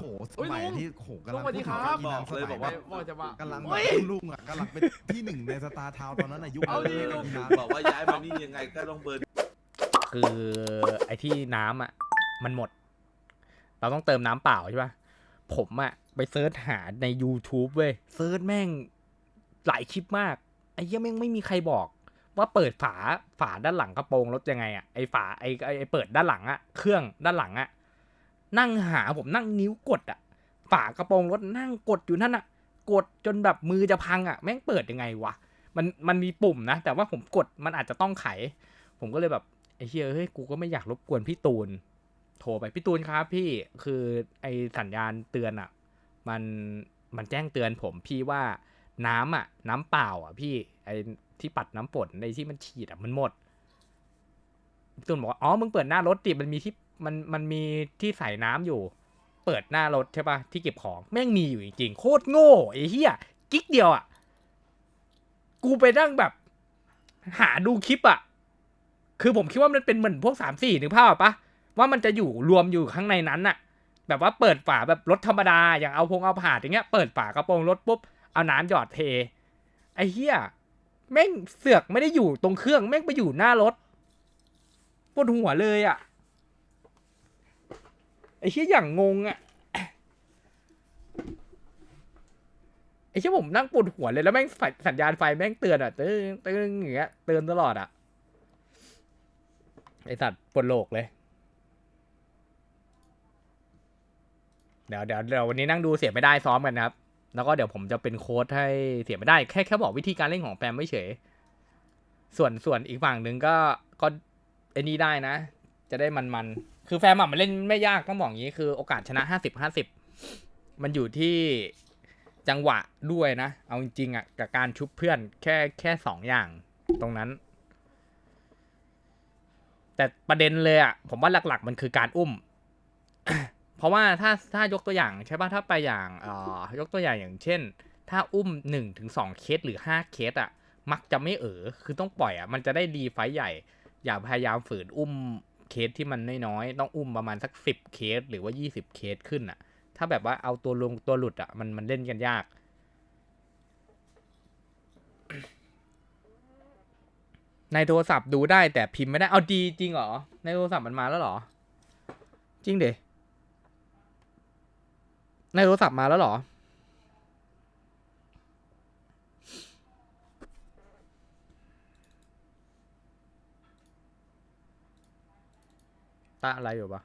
โอ้โหสเฮ้ยมัยลุงที่โหกำลุลังงสวัสดีครับพูถึงบอกเลยสมับอกว่า ว่าจะมา กำลังเฮ้ยลุงอะกำลังเป็นที่หนึ่งในสตาร์ทาวน์ตอนนั้นอายุเอาดิลุงนะบอกว่าย้ายมานี่ยังไงก็ต้องเบิร์นคือไอ้ที่น้ำอะ มันหมด เราต้องเติมน้ำเปล่าใช่ปะผมอะ ไปเซิร์ชหาใน YouTube เว้ยเซิร์ชแม่งหลายคลิปมาก ไอ้เหี้ยแม่งไม่มีใครบอก ว่าเปิดฝาฝาด้านหลังกระโปรงรถยังไงอะไอ้ฝาไอ้ไอ้ไอ้เปิดด้านหลังอะเครื่องด้านหลังอะ นั่งหาผมนั่งนิ้วกดอะฝากระโปรงรถนั่งกดอยู่นั่นอะกดจนแบบมือจะพังอะแม่งเปิดยังไงวะมันมันมีปุ่มนะ แต่ว่าผมกดมันอาจจะต้องไข ผมก็เลยแบบไอ้เฮียเฮ้ยกูก็ไม่อยากรบกวนพี่ตูน โทรไปพี่ตูนครับ พี่คือไอสัญญาณเตือนอะมันมันแจ้งเตือนผมพี่ว่าน้ำอะ น้ำเปล่า อะ พี่ไอที่ปัดน้ำฝนในที่มันฉีดอะมันหมดพี่ตูนบอกว่าอ๋อมึงเปิดหน้ารถดิมันมีที่ มันมันมีที่ใส่น้ำอยู่ เปิดหน้ารถใช่ปะที่เก็บของแม่งมีอยู่จริงโคตรโง่ไอ้เหี้ยกิ๊กเดียวอะ กูไปนั่งแบบ หาดูคลิปอะ คือผมคิดว่ามันเป็นเหมือนพวกสามสี่นึกภาพออปะว่ามันจะอยู่รวมอยู่ข้างในนั้นน่ะ แบบว่าเปิดฝาแบบรถธรรมดาอย่างเอาพงเอาผาดอย่างเงี้ย เปิดฝากระโปรงรถปุ๊บเอาน้ำหยอดเท ไอ้เหี้ยแม่งเสือกไม่ได้อยู่ตรงเครื่อง แม่งไปอยู่หน้ารถปวดหัวเลยอะ ไอ้เหี้ยอย่างงงอะไอ้เชี่ยผมนั่งปวดหัวเลยแล้วแม่งสัญญาณไฟแม่งเตือนอะตึ้งตึ้งอย่างเงี้ยเตือนตลอดอะไอสัตว์ปวดโลกเลย เดี๋ยวเดี๋ยวเดี๋ยววันนี้นั่งดูเสียไม่ได้ซ้อมกันนะครับ แล้วก็เดี๋ยวผมจะเป็นโค้ดให้เสียไม่ได้แค่แค่บอกวิธีการเล่นของแปมไม่เฉย ส่วนส่วนอีกฝั่งหนึ่งก็ก็ไอ้นี่ได้นะ จะได้มันมัน คือแฟมอะมันเล่นไม่ยากต้องบอกอย่างนี้คือโอกาสชนะห้าสิบห้าสิบมันอยู่ที่จังหวะด้วยนะ เอาจริงๆอะกับการชุบเพื่อนแค่แค่สองอย่างตรงนั้น แต่ประเด็นเลยอะผมว่าหลัก ๆ มันคือการอุ้ม เพราะว่าถ้าถ้ายกตัวอย่างใช่ป่ะถ้าไปอย่างเอ่อยกตัวอย่างอย่างเช่น ถ้าอุ้มหนึ่งถึงสองเคสหรือห้าเคสอะมักจะไม่เออคือต้องปล่อยอะมันจะได้ดีไฟใหญ่ อย่าพยายามฝืนอุ้ม เคสที่มันน้อยๆต้องอุ้มประมาณสักสิบเคส หรือว่ายี่สิบเคสขึ้นอะถ้าแบบว่าเอาตัวลงตัวหลุดอะมันมันเล่นกันยาก ในโทรศัพท์ดูได้แต่พิมพ์ไม่ได้เอาดีจริงเหรอ ในโทรศัพท์มันมาแล้วเหรอ จริงเดในโทรศัพท์มาแล้วเหรอ ตาอะไรอยู่ปะ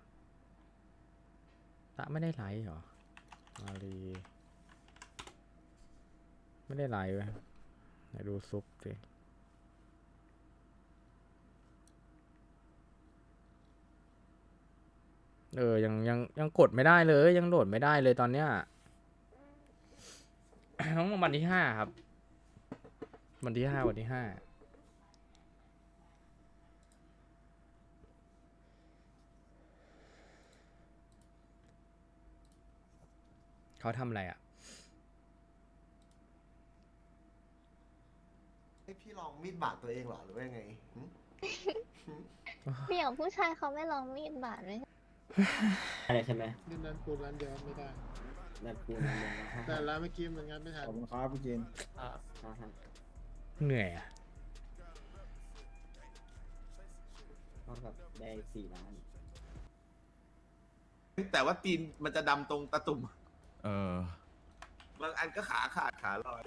ตาไม่ได้ไลฟ์เหรอ มารีไม่ได้ไลฟ์เว้ยไหนดูซุปสิเออ ยังยังยังกดไม่ได้เลย ยังโหลดไม่ได้เลยตอนเนี้ยต้องวันที่ห้าครับ วันที่ห้าวันที่ห้า เขาทำอะไรอะ ให้พี่ลองมีดบาดตัวเองเหรอหรือว่ายังไงหึเดี๋ยวผู้ชายเขาไม่ลองมีดบาดไหมอะไรใช่ไหมดินนั้นปูนร้านเดียวไม่ได้แบบกูนั่นเลยนะฮะแต่ร้านเมื่อกี้มันงัดไม่ทันขอบคุณครับพี่จีนอ่าอ่าฮะเหนื่อยอะ เท่ากับได้สี่ล้านแต่ว่าตีนมันจะดำตรงตะตุ่ม เออบางอันก็ขาขาดขาลอย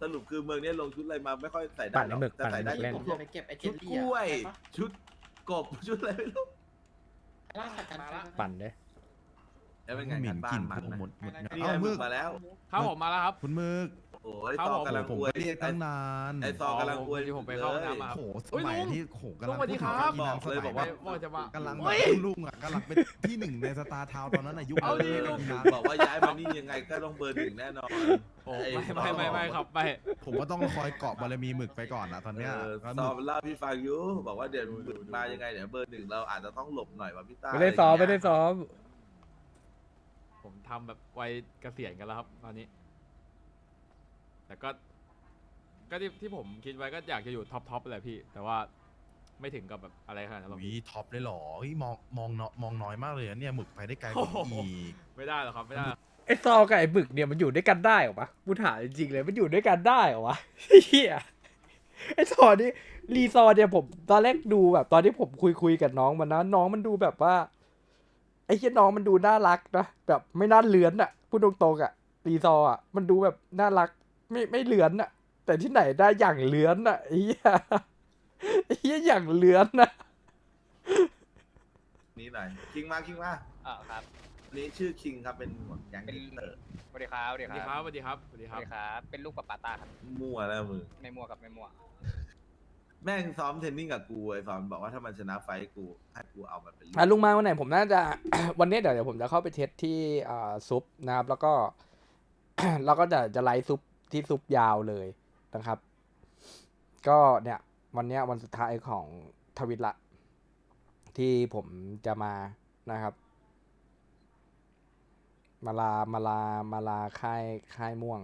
สรุปคือเมืองเนี้ยลงชุดอะไรมาไม่ค่อยใส่ได้ปั่นหรอกหมึกแต่ใส่ได้ปั่นหมึกเล่นพวกไปเก็บไอเจชุดลกลี่ล้วย ชุดกบชุดอะไรไม่รู้ล่าสัตว์กันมาละปั่นด้วยแล้วเป็นไงหมิ่กันนบ้ากลิ่นนมันผมนะหมดหมดนี่เอ้าไงมึมึก กมาแล้ว ครับผมมาแล้วครับ คุณมึก โอ้ยครับต่อผมกำลังผมอวยก็เรียกตั้งนานไอซอกำลังอวยที่ผมไปเข้าห้องน้ำมา โอ้โหสเฮ้ยมัยลุงที่โหกำลุลังงสวัสดีครับพูถึงบอกเลยบอกว่าว่าจะมากำลังเฮ้ยลุงอะกำลังเป็นที่หนึ่งในสตาร์ทาวน์ตอนนั้นอายุเอาดิลุงนะบอกว่าย้ายมานี่ยังไงก็ต้องเบอร์หนึ่งแน่นอนโอ้ไม่ไม่ไม่ไม่ครับไม่ผมก็ต้องคอยเกาะบารมีหมึกไปก่อนนะตอนเนี้ยเออแล้วหซมึอกมเล่าพี่ฟังอยู่บอกว่าเดี๋ยวหมึกมายังไงเดี๋ยวเบอร์หนึ่งเราอาจจะต้องหลบหน่อยว่าพี่ต้าไม่ได้ซ้อมไม่ได้ซ้อม ผมทำแบบวัยเกษียณกันแล้วครับตอนนี้ แต่ก็ก็ที่ที่ผมคิดไว้ก็อยากจะอยู่ท็อปท็อปแหละพี่ แต่ว่าไม่ถึงกับแบบอะไรขนาดนั้นหรอกวีท็อปเลยเหรอเฮ้ยมองมองน้อยมองน้อยมากเลยอะเนี่ยหมึกไปได้ไกลกว่านี้โอ้โหอีกไม่ได้หรอกครับไม่ได้หรอกไอ้ซอกับไอ้บึกเนี่ยมันอยู่ด้วยกันได้เหรอวะกูถามจริงๆเลยมันอยู่ด้วยกันได้เหรอวะเฮียไอ้ซอนี่รีซอร์เนี่ยผม ตอนแรกดูแบบตอนที่ผมคุยคุยกับน้องมันนะน้องมันดูแบบว่า ไอ้เฮียน้องมันดูน่ารักนะแบบไม่น่าเลือนอะพูดตรงๆอะรีซอร์อะมันดูแบบน่ารัก ไม่ไม่เลือนอะแต่ที่ไหนได้อย่างเลือนอะไอ้เฮียไอ้เฮียอย่างเลือนนะนี่หน่อยคิงมาคิงมาอ่าครับนี่ชื่อคิงครับเป็นหัวแก๊งเด็กเตอร์สวัสดีครับสวัสสดีวัสดีคครัรับบสวัสดีครับสวัสดีสควัรับสดีครับ เป็นลูกปะปาต้าครับมั่วแล้วมึงไม่มั่วกับไม่มั่วแม่งซ้อมเทรนนิ่งกับกูไอ้ฟอนบอกว่าถ้ามันชนะไฟท์กูให้กูเอามันเป็นลูกอะลุงมาวันไหนผมน่าจะ วันนี้เดี๋ยวเดี๋ยวผมจะเข้าไปเทสที่อ่าซุปนะครับแล้วก็ แล้วก็จะจะไลฟ์ซุป ที่ซุปยาวเลยนะครับ ก็เนี่ย วันนี้วันสุดท้ายของทวิตละ ที่ผมจะมานะครับ มาลามาลามาลาค่ายค่ายม่วง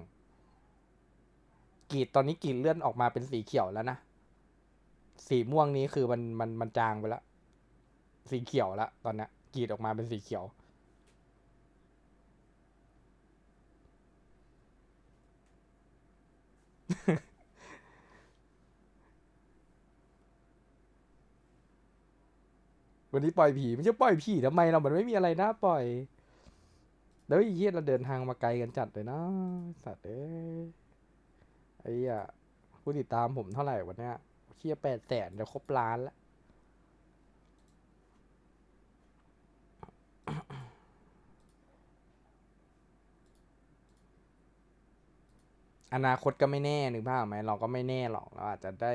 กีดตอนนี้กีดเลื่อนออกมาเป็นสีเขียวแล้วนะ สีม่วงนี้คือมันมันมันจางไปแล้ว สีเขียวแล้วตอนนี้กีดออกมาเป็นสีเขียว วันนี้ปล่อยผีไม่ใช่ปล่อยผีทำไมเรามันไม่มีอะไรน่าปล่อยแล้วไอ้เหี้ยเราเดินทางมาไกลกันจัดเลยนะสัตว์เอ้ยไอ้เหี้ยผู้ติดตามผมเท่าไหร่วันเนี้ยเชี่ยแปดแสนจะครบล้านแล้วอนาคตก็ไม่แน่หนึ่งภาพไหมเราก็ไม่แน่หรอกเราอาจจะได้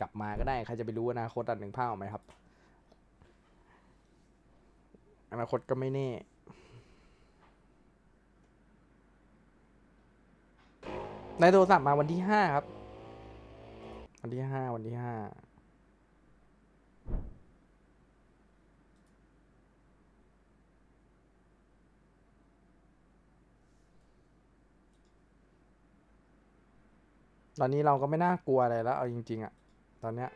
กลับมาก็ได้ใครจะไปรู้อนาคตอันหนึ่งภาพออกไหมครับ อนาคตก็ไม่แน่ในโทรศัพท์มาวันที่ห้าครับ วันที่ห้าวันที่ห้าตอนนี้เราก็ไม่น่ากลัวอะไรแล้ว เอาจริง ๆอะ ตอนเนี้ย